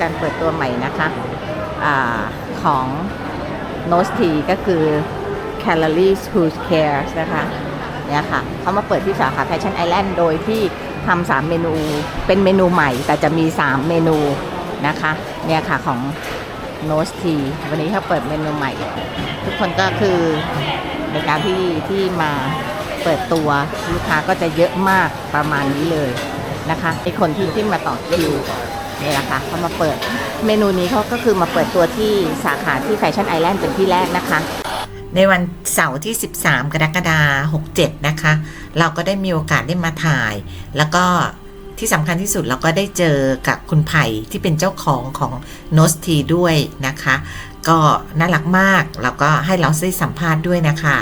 การเปิดตัวใหม่นะคะอของโนสทีก็คือ Calories Who Cares นะคะเนี่ยค่ะเขามาเปิดที่สาขาแฟชั่นไอแลนด์โดยที่ทำสามเมนูเป็นเมนูใหม่ แต่จะมี 3 เมนูนะคะเนี่ยค่ะของโนสทีวันนี้เขาเปิดเมนูใหม่ ทุกคนก็คือในการที่ที่มาเปิดตัวลูกค้าก็จะเยอะมากประมาณนี้เลยนะคะในคนที่ที่มาต่อคิว นี่แหละค่ะเขามาเปิดเมนูนี้เขาก็คือมาเปิดตัวที่สาขาที่แฟชั่นไอแลนด์เป็นที่แรกนะคะ ในวันเสาร์ที่ 13 กรกฎาคม67 นะคะ เราก็ได้มีโอกาสได้มาถ่าย แล้วก็ที่สำคัญที่สุดเราก็ได้เจอกับคุณไผ่ที่เป็นเจ้าของของโนสทีด้วยนะคะ ก็น่ารักมาก แล้วก็ให้เราได้สัมภาษณ์ด้วยนะคะ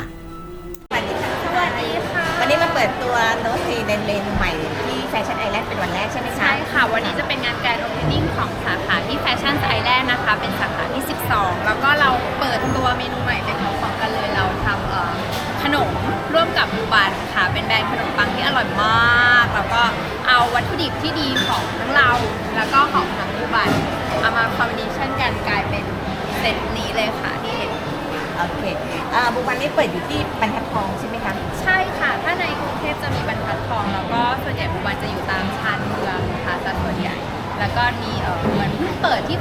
สวัสดีค่ะ วันนี้มาเปิดตัวโนสทีในเมนูใหม่ ที่แฟชั่นไอแลนด์เป็นวันแรกใช่ไหมคะ ใช่ค่ะ วันนี้จะเป็นงานแกรนด์โอเพนนิ่งของสาขาที่แฟชั่นไอแลนด์นะคะ เป็นสาขาที่ 12 แล้วก็เราเปิดตัวเมนูใหม่เป็นของของกันเลยเราทำเอ่อขนมร่วมกับบูบันค่ะ เป็นแบรนด์ขนมปังที่อร่อยมาก แล้วก็เอาวัตถุดิบที่ดีของทั้งเรา แล้วก็ของทางบูบันเอามาคอมบิเนชันกันกลายเป็นเซตนี้เลยค่ะที่เห็น โอเคอ่าบุบันนี่เปิดอยู่ที่บรรทัดทองใช่ไหมคะ ใช่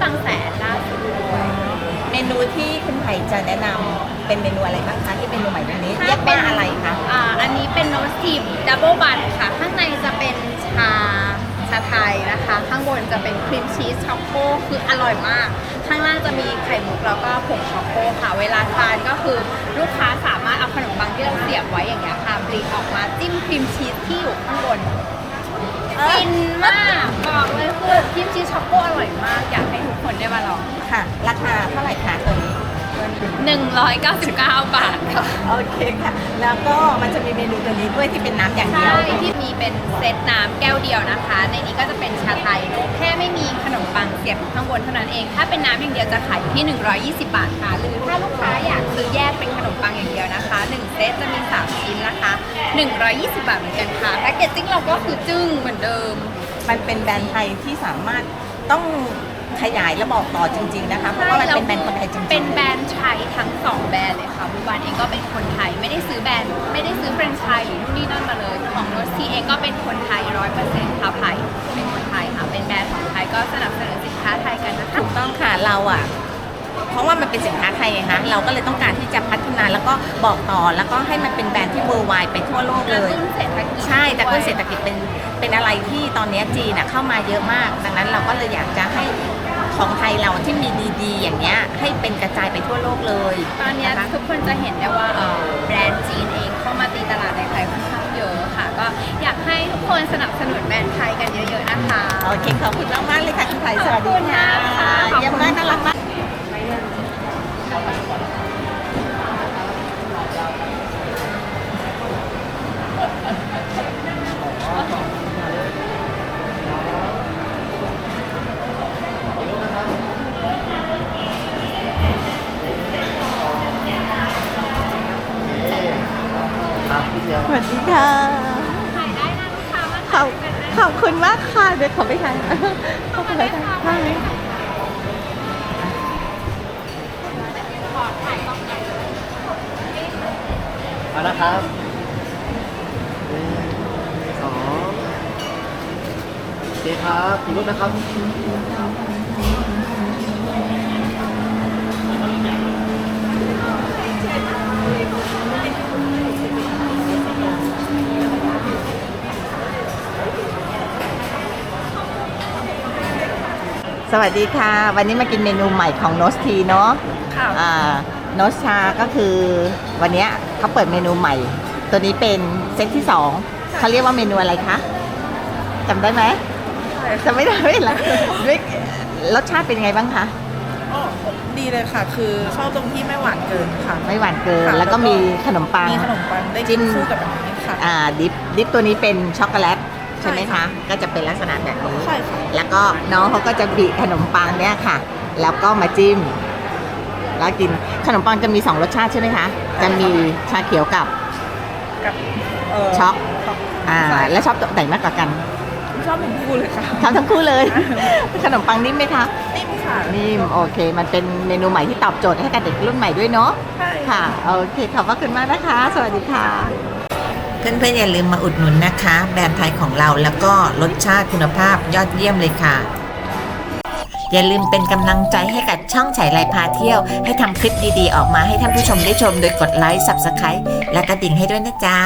บางแสนล่าสุดด้วยเมนูที่คุณไผ่จะแนะนำเป็นเมนูอะไรบ้างคะที่เป็นเมนูใหม่วันนี้ถ้าเรียกเป็ว่านอะไรคะอ่าอันนี้เป็นโนสทีมดับเบิลบันค่ะ ข้างในจะเป็นชาชาไทยนะคะ ข้างบนจะเป็นครีมชีสช็อกโกคืออร่อยมาก ข้างล่างจะมีไข่มุกแล้วก็ผงช็อกโกค่ะ เวลาทานก็คือลูกค้าสามารถเอาขนมปังที่เราเสียบไว้อย่างเงี้ยค่ะปลีออกมาจิ้มครีมชีสที่อยู่ข้างบนฟินมากบอ กเลยคือครีมชีสช็อกโกอร่อยมาก อยากให้ทุกคนได้มาลอง ค่ะ ราคาเท่าไหร่คะตัวนี้ 199 บาทค่ะโอเคค่ะ แล้วก็มันจะมีเมนูตัวนี้ด้วยที่เป็นน้ำอย่างเดีใช่ยวที่มีเป็นเซตน้ำแก้วเดียวนะคะ ในนี้ก็จะเป็นชาไทย แค่ไม่มีขนมปังเสียบอยู่ข้างบนเท่านั้นเอง ถ้าเป็นน้ำอย่างเดียวจะขายอยู่ที่ 120 บาทค่ะ หรือถ้าลูกค้าอยากซื้อแยกเป็นขนมปังอย่างเดียวนะคะ1เซตจะมี3ชิ้นนะคะ 120 บาทเหมือนกันค่ะ แพ็กเกจจิ้งเราก็คือจึ้งเหมือนเดิม มันเป็นแบรนด์ไทยที่สามารถต้องขยายและบอกต่อจริง ๆ นะคะเพราะว่ามันเป็นแบรนด์คนไทยจริงๆ เป็นแบรนด์ไทยทั้งสองแบรนด์เลยค่ะบูบานเองก็เป็นคนไทยไม่ได้ซื้อแบรนด์ไม่ได้ซื้อแฟรนไชส์หรือนู่นนี่นั่นมาเลย ของโนสทีเองก็เป็นคนไทยร้อยเปอร์เซ็นต์ค่ะไผ่เป็นคนไทยค่ะเป็นแบรนด์ของไทยก็สนับสนุนสินค้าไทยกันนะคะ ถูกต้องค่ะเราอะเพ ราะว่ามันเป็นสินค้าไทยไงคะเราก็เลยต้องการที่จะพัฒนาแล้วก็บอกต่อแล้วก็ให้มันเป็นแบรนด์ที่เวอร์ไวไปทั่วโลกกระเลยตุ้นเศรษฐกิจใช่แต่เพื่อเศรษฐด้วยกิจเป็นเป็นอะไรที่ตอนนี้จีนน่ะเข้ามาเยอะมาก ดังนั้นเราก็เลยอยากจะให้ของไทยเราที่มีดีๆ อย่างเงี้ยให้เป็นกระจายไปทั่วโลกเลย ตอนเนี้ยะคะทุกคนจะเห็นได้ว่าเอ่อแบรนด์จีนเองเข้ามาตีตลาดในไทยค่อนข้างเยอะค่ะ ก็อยากให้ทุกคนสนับสนุนแบรนด์ไทยกันเยอะๆนะคะโอเคขอบคุณมากๆเลยค่ะคุณไทยสวัสดีขอบคุณค่ะมากค่ะขอบคุณเยี่ยมมากน่ารักมาก สวัสดีค่ะถ่ายได้นะลูกค้ามาขอบขอบคุณมากค่ะเดี๋ยวขอไปค่ะขอบคุณค่ะขอถ่ายกล้องหน่อยเอานะครับหนึ่งสองโอเคครับอีกรูปนะครับ สวัสดีค่ะ วันนี้มากินเมนูใหม่ของโนสทีเนาะค่ะอ่าโนสชาก็คือวันเนี้ยเขาเปิดเมนูใหม่ ตัวนี้เป็นเซตที่สองเขาเรียกว่าเมนูอะไรคะจำได้ไหมจำไม่ได้ไม่ละด้วยรสชาติเป็นยังไงบ้างคะอ๋อดีเลยค่ะ คือชอบตรงที่ไม่หวานเกินค่ะ ไม่หวานเกินค่ะแล้วก็มีขนมปังมีขนมปังได้จิ้กินมคู่กับอันนี้ค่ะอ่าดิฟดิฟตัวนี้เป็นช็อกโกแลตใช่ไหมใช่คะค่ะก็จะเป็นลักษณะแบบนี้ ใช่ค่ะ แล้วก็น้องเขาก็จะบีขนมปังเนี่ยค่ะ แล้วก็มาจิ้ม แล้วกินขนมปังจะมีสองรสชาติใช่ไหมคะ จะมีชาเขียวกับกับเอ่อช็อกช็อกอ่าใช่แล้วชอบตัวไหนมากกว่ากันชอบทั้งคู่เลยค่ะทำทั้งคู่เลย ขนมปังนิ่มไหมคะ นิ่มค่ะ นิ่ม โอเค มันเป็นเมนูใหม่ที่ตอบโจทย์ให้กับเด็กรุ่นใหม่ด้วยเนาะ ใช่ ค่ะ โอเค ขอบพระคุณมากนะคะ สวัสดีค่ะ เพื่อนๆอย่าลืมมาอุดหนุนนะคะ แบรนด์ไทยของเราแล้วก็รสชาติคุณภาพยอดเยี่ยมเลยค่ะ อย่าลืมเป็นกำลังใจให้กับช่องฉายไลพาเที่ยว ให้ทำคลิปดีๆ ออกมาให้ท่านผู้ชมได้ชมโดยกดไลค์ Subscribe และกระดิ่งให้ด้วยนะจ๊ะ